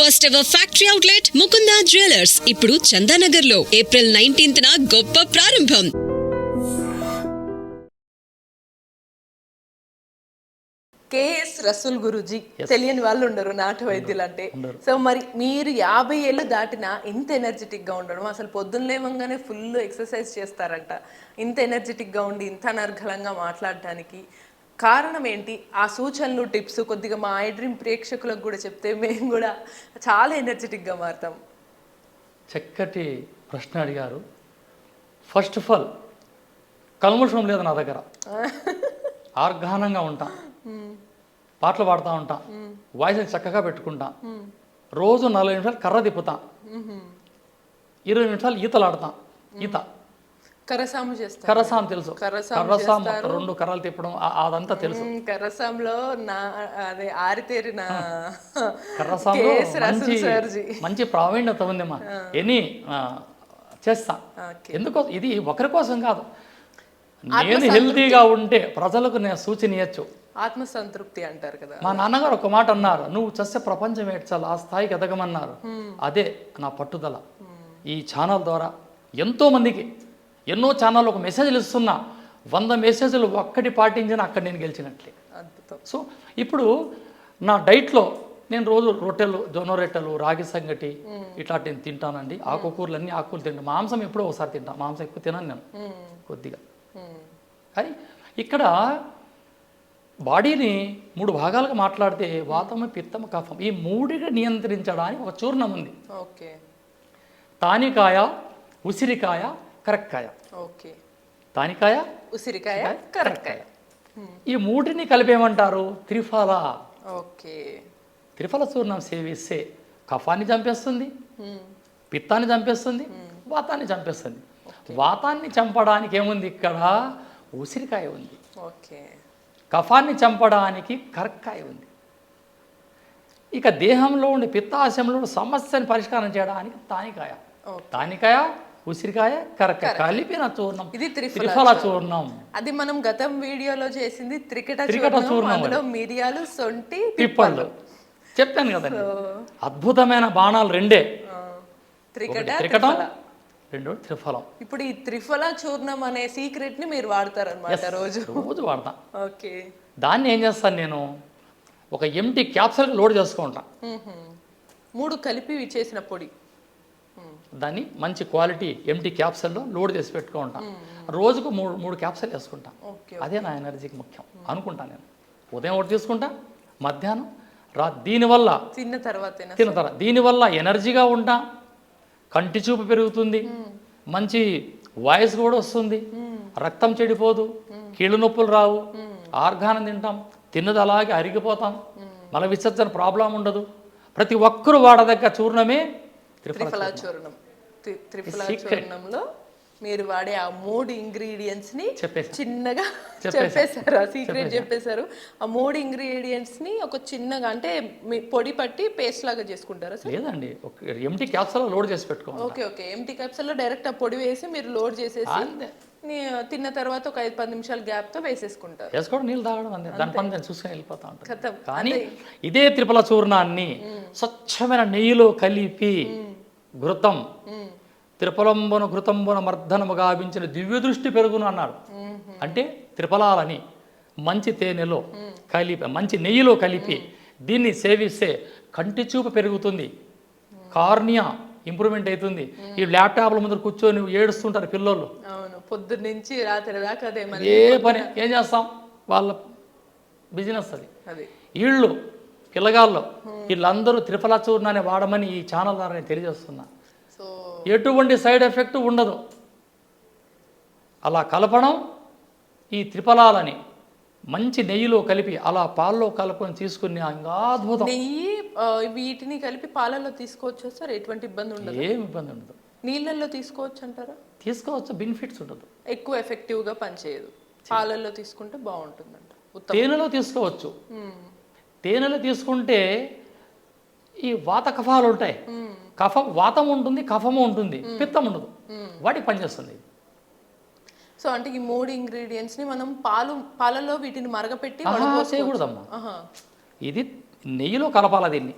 First ever factory outlet Mukunda jewellers ఇప్పుడు చందానగర్లో April nineteenth గొప్ప ప్రారంభం. కేఎస్ రసూల్ గురుజీ తెలియని వాళ్ళు ఉండరు నాటు వైద్యులు అంటే. సో మరి మీరు యాభై ఏళ్ళు దాటినా ఇంత ఎనర్జెటిక్గా ఉండడం అసలు పొద్దున్న లేవంగానే ఫుల్ ఎక్సర్సైజ్ చేస్తారంట. ఇంత ఎనర్జెటిక్గా ఉండి ఇంత అనర్గళంగా మాట్లాడడానికి కారణం ఏంటి ఆ సూచనలు టిప్స్ కొద్దిగా మా ఐ డ్రీమ్ ప్రేక్షకులకు కూడా చెప్తే మేము కూడా చాలా ఎనర్జెటిక్గా మారుతాం. చక్కటి ప్రశ్న అడిగారు. ఫస్ట్ ఆఫ్ ఆల్ కల్ముషం లేదు నా దగ్గర. ఆర్గానంగా ఉంటా. పాటలు పాడుతూ ఉంటా. వాయిస్ని చక్కగా పెట్టుకుంటా. రోజు నలభై నిమిషాలు కర్ర తిప్పుతా. ఇరవై నిమిషాలు ఈతలు ఆడతా ఈత కరసాము చేస్తారు. కర్రసాం తెలుసు. కర్రసాం రెండు కర్రలు తిప్పడం అదంతా తెలుసు. మ్, కరసాంలో నా అదే ఆరితేరిన కర్రసాంలో కేఎస్ రసూల్ మంచి మంచి ప్రావీణ్యత ఉందమ్మా. ఎనీ చేస్తా. ఎందుకో ఇది ఒకరి కోసం కాదు. నేను హెల్తీగా ఉంటే ప్రజలకు నేను సూచనీయచ్చు. ఆత్మ సంతృప్తి అంటారు కదా. మా నాన్నగారు ఒక మాట అన్నారు నువ్వు చస్తే ప్రపంచం ఏడ్చాలి ఆ స్థాయికి ఎదగమన్నారు. అదే నా పట్టుదల. ఈ ఛానల్ ద్వారా ఎంతో మందికి ఎన్నో ఛానల్ ఒక మెసేజ్లు ఇస్తున్నా వంద మెసేజ్లు ఒక్కటి పాటించిన అక్కడ నేను గెలిచినట్లే. సో ఇప్పుడు నా డైట్లో నేను రోజు రొట్టెలు జొన్న రొట్టెలు రాగి సంగటి ఇట్లాంటి నేను తింటానండి. ఆకుకూరలు అన్ని ఆకుకూరలు తింటాను మాంసం ఎప్పుడో ఒకసారి తింటాను మాంసం ఎక్కువ తినను నేను కొద్దిగా. కానీ ఇక్కడ బాడీని మూడు భాగాలుగా మాట్లాడితే వాతము పిత్తము కఫం ఈ మూడిని నియంత్రించడానికి ఒక చూర్ణం ఉంది. ఓకే. తానికాయ ఉసిరికాయ కరక్కాయ. ఓకే. తానికాయ? ఉసిరికాయ కరక్కాయ. ఈ మూడిని కలిపేమంటారు త్రిఫల. ఓకే. త్రిఫల చూర్ణం సేవిస్తే కఫాన్ని చంపేస్తుంది పిత్తాన్ని చంపేస్తుంది వాతాన్ని చంపేస్తుంది. వాతాన్ని చంపడానికి ఏముంది ఇక్కడ? ఉసిరికాయ ఉంది. ఓకే. కఫాన్ని చంపడానికి కరక్కాయ ఉంది. ఇక దేహంలో ఉండే పిత్తాశయంలో సమస్యని పరిష్కారం చేయడానికి తానికాయ. తానికాయ ఉసిరికాయ కరక్కాయ కలిపిన చూర్ణం. ఇది త్రిఫల చూర్ణం. అది మనం గతం వీడియోలో చేసింది త్రికట త్రికట చూర్ణం. అందులో మిరియాలు సొంటి పిప్పళ్ళు చెప్పాను కదండి. అద్భుతమైన బాణాలు రెండే. త్రికట త్రికటం. రెండు త్రిఫలం. ఇప్పుడు ఈ త్రిఫల చూర్ణం అనే సీక్రెట్ని మీరు వాడతారనమాట రోజు. రోజు వాడతా. ఓకే. దాన్ని ఏం చేస్తాను నేను? ఒక ఎంటీ క్యాప్సూల్ లోడ్ చేసుకుంటా. మ్మ్హ్మ్. మూడు కలిపి చేసిన పొడి. దాన్ని మంచి క్వాలిటీ ఎంటీ క్యాప్సూల్లో లోడ్ చేసి పెట్టుకుంటా రోజుకు మూడు మూడు క్యాప్సూల్ వేసుకుంటా. అదే నా ఎనర్జీకి ముఖ్యం. అనుకుంటా నేను. ఉదయం ఒకటి తీసుకుంటా మధ్యాహ్నం రా దీనివల్ల తిన్న తర్వాతేనా తిన్న తర్వాత దీనివల్ల ఎనర్జీగా ఉంటా కంటి చూపు పెరుగుతుంది మంచి వాయిస్ కూడా వస్తుంది రక్తం చెడిపోదు కీళ్ళు నొప్పులు రావు ఆర్గానం తింటాం తిన్నది అలాగే అరిగిపోతాం. మల విసర్జన ప్రాబ్లం ఉండదు. ప్రతి ఒక్కరు వాడదగ్గ చూర్ణమే త్రిఫల చూర్ణం త్రి- త్రిఫల. చూర్ణంలో మీరు వాడే ఆ మూడు ఇంగ్రీడియంట్స్ని చిన్నగా. చెప్పేశారు. ఆ సీక్రెట్ చెప్పేశారు. ఆ మూడు ఇంగ్రీడియంట్స్ని ఒక చిన్నగా అంటే మీ పొడి పట్టి పేస్ట్ లాగా చేసుకుంటారా లేదండి. ఎంటీ క్యాప్సూల్ లోడ్ చేసి పెట్టుకోండి ఓకే ఓకే. ఎంటీ క్యాప్సూల్లో డైరెక్ట్ ఆ పొడి వేసి మీరు లోడ్ చేసేసి తిన్న తర్వాత ఒక ఐదు పది నిమిషాల గ్యాప్తో వేసేసుకుంటారు. వేసుకోవడం నీళ్ళు తాగడం అంతే. దాని పని నేను చూసుకొని వెళ్ళిపోతా ఉంటాను కానీ ఇదే త్రిపల చూర్ణాన్ని స్వచ్ఛమైన నెయ్యిలో కలిపి ఘృతం. త్రిపలంబున ఘృతంబున మర్దనము గావించిన దివ్య దృష్టి పెరుగును అన్నాడు అంటే త్రిపలాలని మంచి తేనెలో కలిపి మంచి నెయ్యిలో కలిపి దీన్ని సేవిస్తే కంటి చూపు పెరుగుతుంది కార్నియా ఇంప్రూవ్మెంట్ అవుతుంది. ఈ ల్యాప్టాప్ల ముందు కూర్చొని ఏడుస్తుంటారు అవును. పొద్దున్న నుంచి రాత్రి దాకా ఏ పని ఏం చేస్తాం? వాళ్ళ బిజినెస్ అది. అది. వీళ్ళు పిల్లగాళ్ళు వీళ్ళందరూ త్రిఫల చూర్ణాన్ని వాడమని ఈ ఛానల్ ద్వారా నేను తెలియజేస్తున్నా. ఎటువంటి సైడ్ ఎఫెక్ట్ ఉండదు. అలా కలపడం ఈ త్రిఫలాలని మంచి నెయ్యిలో కలిపి అలా పాల్లో కలుపుకొని తీసుకుని అద్భుతం. నెయ్యి వీటిని కలిపి పాలల్లో తీసుకోవచ్చు సార్? ఎటువంటి ఇబ్బంది ఉండదు. ఏం ఇబ్బంది ఉండదు. నీళ్ళల్లో తీసుకోవచ్చు అంటారా? తీసుకోవచ్చు బెనిఫిట్స్ ఉండదు. ఎక్కువ ఎఫెక్టివ్గా పనిచేయదు. పాలల్లో తీసుకుంటే బాగుంటుందంట. తేనెలో తీసుకోవచ్చు. మ్మ్. తేనెలో తీసుకుంటే ఈ వాత కఫాలు ఉంటాయి. కఫం వాతం ఉంటుంది కఫము ఉంటుంది పిత్తం ఉండదు. వాటికి పనిచేస్తుంది. సో అంటే ఈ మూడు ఇంగ్రీడియంట్స్ని మనం పాలు పాలలో వీటిని మరగపెట్టి. చేయకూడదమ్మా. ఇది నెయ్యిలో కలపాల దీన్ని.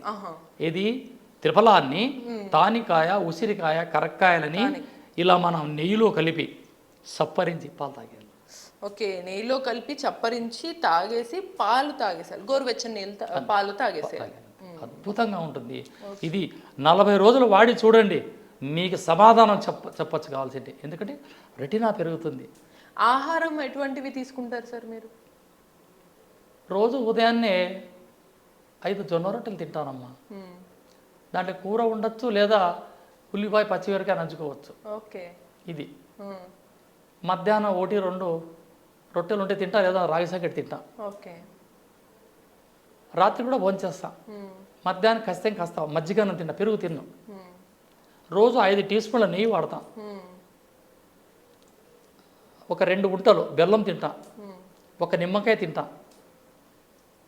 ఇది త్రిఫలాన్ని తానికాయ ఉసిరికాయ కరక్కాయలని ఇలా మనం నెయ్యిలో కలిపి సప్పరించి పాలు తాగేయాలి. ఓకే నెయ్యిలో కలిపి చప్పరించి తాగేసి పాలు తాగేసారు గోరువెచ్చని నీళ్ళు పాలు తాగేసేయాలి. అద్భుతంగా ఉంటుంది. ఇది నలభై రోజులు వాడి చూడండి మీకు సమాధానం చెప్ప చెప్పచ్చు కావాల్సింది. ఎందుకంటే రెటినా పెరుగుతుంది. ఆహారం ఎటువంటివి తీసుకుంటారు సార్ మీరు? రోజు ఉదయాన్నే ఐదు జొన్న రొట్టెలు తింటానమ్మా. మ్మ్. దాంట్లో కూర ఉండొచ్చు లేదా ఉల్లిపాయ పచ్చిమిరకాయ నంచుకోవచ్చు. ఓకే. ఇది. మధ్యాహ్నం ఒకటి రెండు రొట్టెలు ఉంటే తింటా లేదా రాగి సాకెట్ తింటా ఓకే రాత్రి కూడా భోంచేస్తా. మధ్యాహ్నం ఖచ్చితంగా కాస్త మజ్జిగన్నం తిన్నా పెరుగు తిన్నాం. రోజు ఐదు టీ స్పూన్ల నెయ్యి వాడతాం. ఒక రెండు గుంటలు బెల్లం తింటా. ఒక నిమ్మకాయ తింటా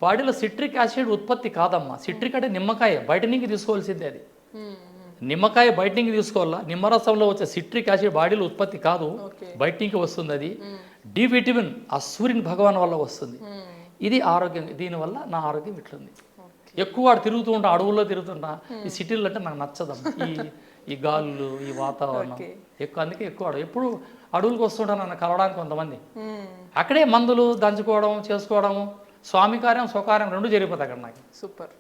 బాడీలో సిట్రిక్ యాసిడ్ ఉత్పత్తి కాదమ్మా సిట్రిక్ అంటే నిమ్మకాయ బయట నుంచి తీసుకోవాల్సిందే అది. నిమ్మకాయ బయట నుంచి తీసుకోవాలా? నిమ్మరసంలో వచ్చే సిట్రిక్ యాసిడ్ బాడీలో ఉత్పత్తి కాదు. ఓకే. బయట నుంచి వస్తుంది అది డి విటమిన్ ఆ సూర్యుని భగవాన్ వల్ల వస్తుంది. ఇది ఆరోగ్యం దీనివల్ల నా ఆరోగ్యం ఇట్లుంది. ఎక్కువ వాడు తిరుగుతూ ఉంటా అడవుల్లో తిరుగుతుంటా. ఈ సిటీల్లో అంటే నాకు నచ్చదమ్మా. ఈ ఈ గాలులు ఈ వాతావరణం. ఎక్కువ అందుకే ఎక్కువ అడవి ఎప్పుడు అడవులకు వస్తుంటాను నన్ను కలవడానికి కొంతమంది. అక్కడే మందులు దంచుకోవడం చేసుకోవడము స్వామి కార్యం స్వకార్యం రెండు జరిగిపోతాయి అక్కడ నాకు. సూపర్.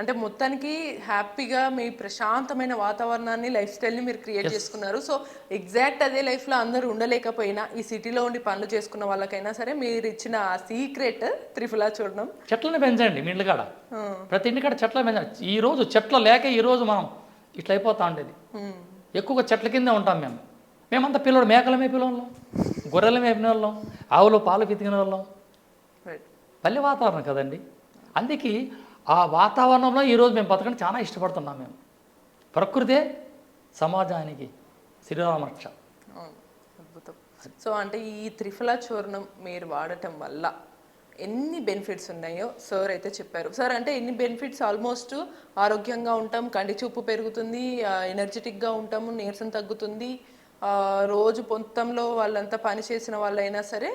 అంటే మొత్తానికి హ్యాపీగా మీ ప్రశాంతమైన వాతావరణాన్ని లైఫ్ స్టైల్ని మీరు క్రియేట్ చేసుకున్నారు. సో ఎగ్జాక్ట్ అదే లైఫ్లో అందరూ ఉండలేకపోయినా ఈ సిటీలో ఉండి పనులు చేసుకున్న వాళ్ళకైనా సరే మీరు ఇచ్చిన ఆ సీక్రెట్ త్రిఫులా చూడడం. చెట్లను పెంచండి మీ ఇంటికాడ ప్రతి ఇంటికాడ చెట్లను పెంచండి. ఈ రోజు చెట్ల లేక ఈ రోజు మనం ఇట్లా అయిపోతా ఉండేది. ఎక్కువగా చెట్ల కిందే ఉంటాం మేము. మేమంతా పిల్లలు మేకల మేపిన వాళ్ళం గొర్రెల మేపిన వాళ్ళం ఆవులు పాలు పితికిన వాళ్ళం. రైట్ పల్లె వాతావరణం కదండి. అందుకే ఆ వాతావరణంలో ఈరోజు మేము బతకడం చాలా ఇష్టపడుతున్నాం మేము. ప్రకృతే సమాజానికి శ్రీరామరక్ష అద్భుతం. సో అంటే ఈ త్రిఫల చూర్ణం మీరు వాడటం వల్ల ఎన్ని బెనిఫిట్స్ ఉన్నాయో సార్ అయితే చెప్పారు. సార్ అంటే ఎన్ని బెనిఫిట్స్? ఆల్మోస్ట్ ఆరోగ్యంగా ఉంటాం కంటి చూపు పెరుగుతుంది ఎనర్జెటిక్గా ఉంటాము నీరసం తగ్గుతుంది. రోజు పొంతంలో వాళ్ళంతా పని చేసిన వాళ్ళైనా సరే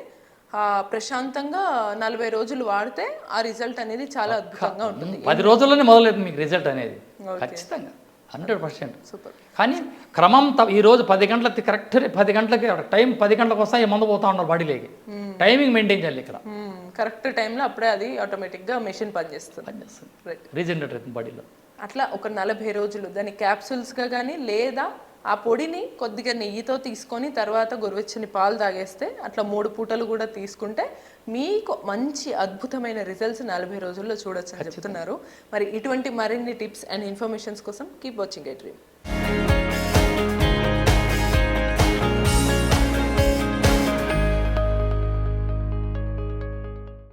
ప్రశాంతంగా నలభై రోజులు వాడితే ఆ రిజల్ట్ అనేది చాలా అద్భుతంగా ఉంటుంది. పది రోజుల్లోనే మొదలవుతుంది మీకు రిజల్ట్ అనేది. ఖచ్చితంగా. Hundred percent. సూపర్. కానీ క్రమం త- ఈ రోజు పది గంటలకి కరెక్ట్ పది గంటలకి టైం పది గంటలకు వస్తాయి మందు పోతా ఉన్నారు బాడీలోకి. టైమింగ్ మెయింటైన్ చేయాలి ఇక్కడ. కరెక్ట్ టైంలో అప్పుడే అది ఆటోమేటిక్గా మెషిన్ పనిచేస్తుంది. పనిచేస్తుంది. రైట్ రీజనరేట్ అవుతుంది బాడీలో. అట్లా ఒక నలభై రోజులు దాన్ని క్యాప్సూల్స్గా కానీ లేదా ఆ పొడిని కొద్దిగా నెయ్యితో తీసుకొని తర్వాత గొరవెచ్చని పాలు తాగేస్తే అట్లా మూడు పూటలు కూడా తీసుకుంటే మీకు మంచి అద్భుతమైన రిజల్ట్స్ నలభై రోజుల్లో చూడొచ్చు అని చెప్తున్నారు. మరి ఇటువంటి మరిన్ని టిప్స్ అండ్ ఇన్ఫర్మేషన్స్ కోసం కీప్ వాచింగ్ ఐ డ్రీమ్